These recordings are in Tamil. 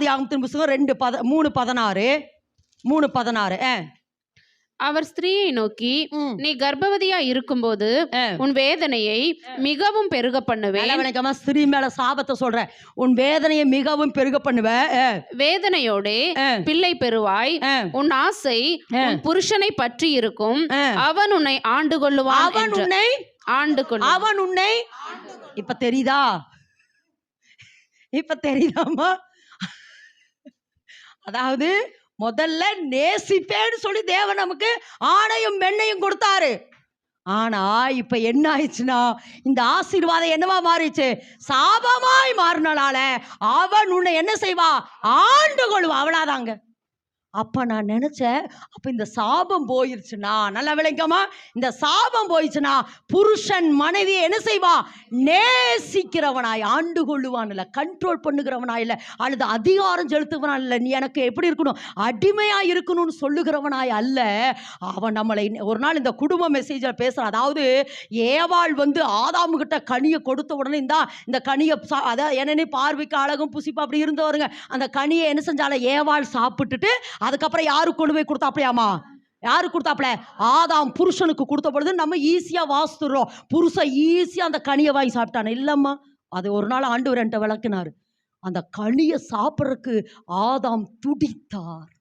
ஆதியாகமத்தின் புஸ்தகம் ரெண்டு பத மூணு பதினாறு. மூணு பதினாறு ஆ. அவர் ஸ்திரீயை நோக்கி. நீ கர்ப்பவதியா இருக்கும்போது. உன் வேதனையை மிகவும் பெருக பண்ணுவேன். ஸ்திரீ மேல சாபத்தை சொல்றேன் உன் வேதனையை மிகவும் பெருக பண்ணுவ. வேதனையோடே பிள்ளை பெறுவாய் உன் ஆசை புருஷனை பற்றி இருக்கும். அவன் உன்னை ஆண்டு கொள்ளுவான் அவன் உன்னை ஆண்டு கொள்ளுவான். அவன் உன்னை இப்ப தெரியுதா? இப்ப தெரியுதாமா அதாவது முதல்ல நேசிப்பேன்னு சொல்லி தேவன் நமக்கு ஆணையும் மென்னையும் கொடுத்தாரு. ஆனா இப்ப என்ன ஆயிடுச்சுன்னா இந்த ஆசீர்வாதம் என்னவா மாறிச்சு? சாபமாய் மாறினால அவன் உன்னை என்ன செய்வா? ஆண்டு கொள்வா அவளாதாங்க அப்போ நான் நினச்சேன் அப்போ இந்த சாபம் போயிருச்சுன்னா நல்லா விளங்கம்மா இந்த சாபம் போயிடுச்சுன்னா புருஷன் மனைவி என்ன செய்வான் நேசிக்கிறவனாய் ஆண்டு கொள்ளுவான் இல்லை கண்ட்ரோல் பண்ணுகிறவனாய் இல்லை அல்லது அதிகாரம் செலுத்துவனா இல்லை நீ எனக்கு எப்படி இருக்கணும்? அடிமையாக இருக்கணும்னு சொல்லுகிறவனாய் அல்ல. அவன் நம்மளை ஒரு நாள் இந்த குடும்ப மெசேஜில் பேசுகிறான் அதாவது ஏவாள் வந்து ஆதாமுகிட்ட கனியை கொடுத்த உடனே இந்தா இந்த கனியை சா அதாவது என்னென்ன பார்வைக்கு அழகும் புசிப்பு அப்படி இருந்தவருங்க. அந்த கனியை என்ன செஞ்சால ஏவாள் சாப்பிட்டுட்டு அதுக்கப்புறம் யாருக்கு கொண்டு போய் கொடுத்தாப்லையாமா யாருக்கு கொடுத்தாப்ல ஆதாம் புருஷனுக்கு கொடுத்த பொழுது நம்ம ஈஸியாக வாசித்துடுறோம் புருஷன் ஈஸியாக அந்த கனியை வாங்கி சாப்பிட்டானே. இல்லைம்மா அது ஒரு நாள் ஆண்டு ரெண்டு விளக்குனார். அந்த கனியை சாப்பிட்றதுக்கு ஆதாம் துடித்தார்.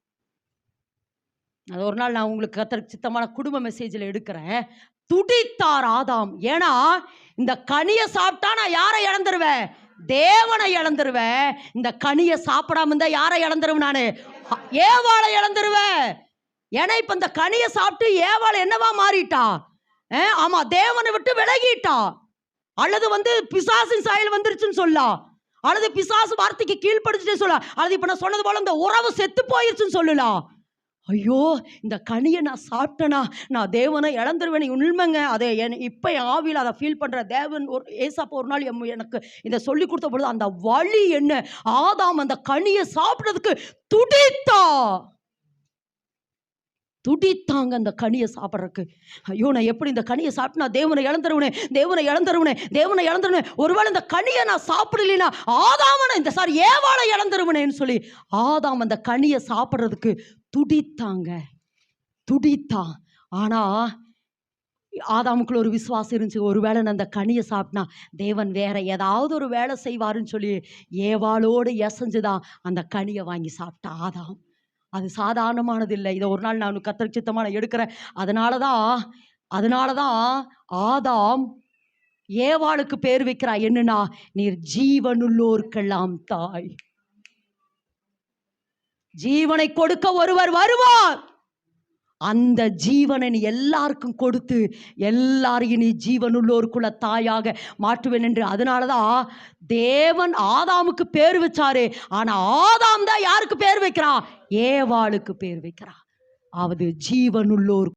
அது ஒரு நாள் நான் உங்களுக்கு கத்தருக்கு சித்தமான குடும்ப மெசேஜில் எடுக்கிறேன். துடித்தார் ஆதாம். ஏன்னா இந்த கனியை சாப்பிட்டா நான் யாரை இழந்துருவேன்? தேவனை இழந்துருவேன். இந்த கனியை சாப்பிடாம இருந்தா யாரை இழந்துருவேன் நான்? ஏவாளை இழந்துருவேன். ஏன்னா இப்ப இந்த கனியை சாப்பிட்டு ஏவாள் என்னவா மாறிட்டா? ஆமா தேவனை விட்டு விலகிட்டா? அல்லது வந்து பிசாசின் சாயல் வந்துருச்சுன்னு சொல்லலாம் அல்லது பிசாசு வார்த்தைக்கு கீழ்ப்படுச்சுட்டே சொல்லலாம் அல்லது இப்ப நான் சொன்னது போல இந்த உறவு செத்து போயிருச்சுன்னு சொல்லலாம் ஐயோ இந்த கனியை நான் சாப்பிட்டேனா? நான் தேவனை இழந்துருவேன் உண்மைங்க. அதை என் இப்போ என் ஆவியில் அதை ஃபீல் பண்ணுற தேவன் ஒரு ஏசாப்பா ஒரு நாள் எம் எனக்கு இதை சொல்லி கொடுத்த பொழுது அந்த வழி என்ன? ஆதாம் அந்த கனியை சாப்பிட்றதுக்கு துடித்தா. துடித்தாங்க அந்த கனியை சாப்பிட்றதுக்கு. ஐயோ நான் எப்படி இந்த கனியை சாப்பிட்டா தேவனை இழந்துருவனே தேவனை இழந்துருவனே தேவனை இழந்துருவனே. ஒருவேளை இந்த கனியை நான் சாப்பிடலைன்னா ஆதாமனை இந்த சாரி ஏவாளை இழந்துருவனேன்னு சொல்லி ஆதாம் அந்த கனியை சாப்பிட்றதுக்கு துடித்தாங்க. துடித்தான் ஆனால் ஆதாமுக்குள்ள ஒரு விசுவாசம் இருந்துச்சு. ஒருவேளை நான் அந்த கனியை சாப்பிட்டா தேவன் வேற ஏதாவது ஒரு வேலை செய்வாருன்னு சொல்லி ஏவாளோடு எசைஞ்சுதான் அந்த கனியை வாங்கி சாப்பிட்டா ஆதாம். அது சாதாரணமானது இல்லை இதை ஒரு நாள் நான் கத்தருக்கு சித்தமாக நான் எடுக்கிறேன். அதனால தான் அதனால தான் ஆதாம் ஏவாளுக்கு பேர் வைக்கிறா என்னன்னா நீர் ஜீவனுள்ளோர்க்கெல்லாம் தாய். ஜீவனை கொடுக்க ஒருவர் வருவார். அந்த ஜீவனை நீ எல்லாருக்கும் கொடுத்து எல்லாரையும் நீ ஜீவனுள்ளோருக்குள்ள தாயாக மாற்றுவேன் என்று. அதனால தான் தேவன் ஆதாமுக்கு பேர் வச்சாரு. ஆனா ஆதாம் தான் யாருக்கு பேர் வைக்கிறா ஏவாளுக்கு பேர் வைக்கிறா அவது ஜீவனுள்ளோர்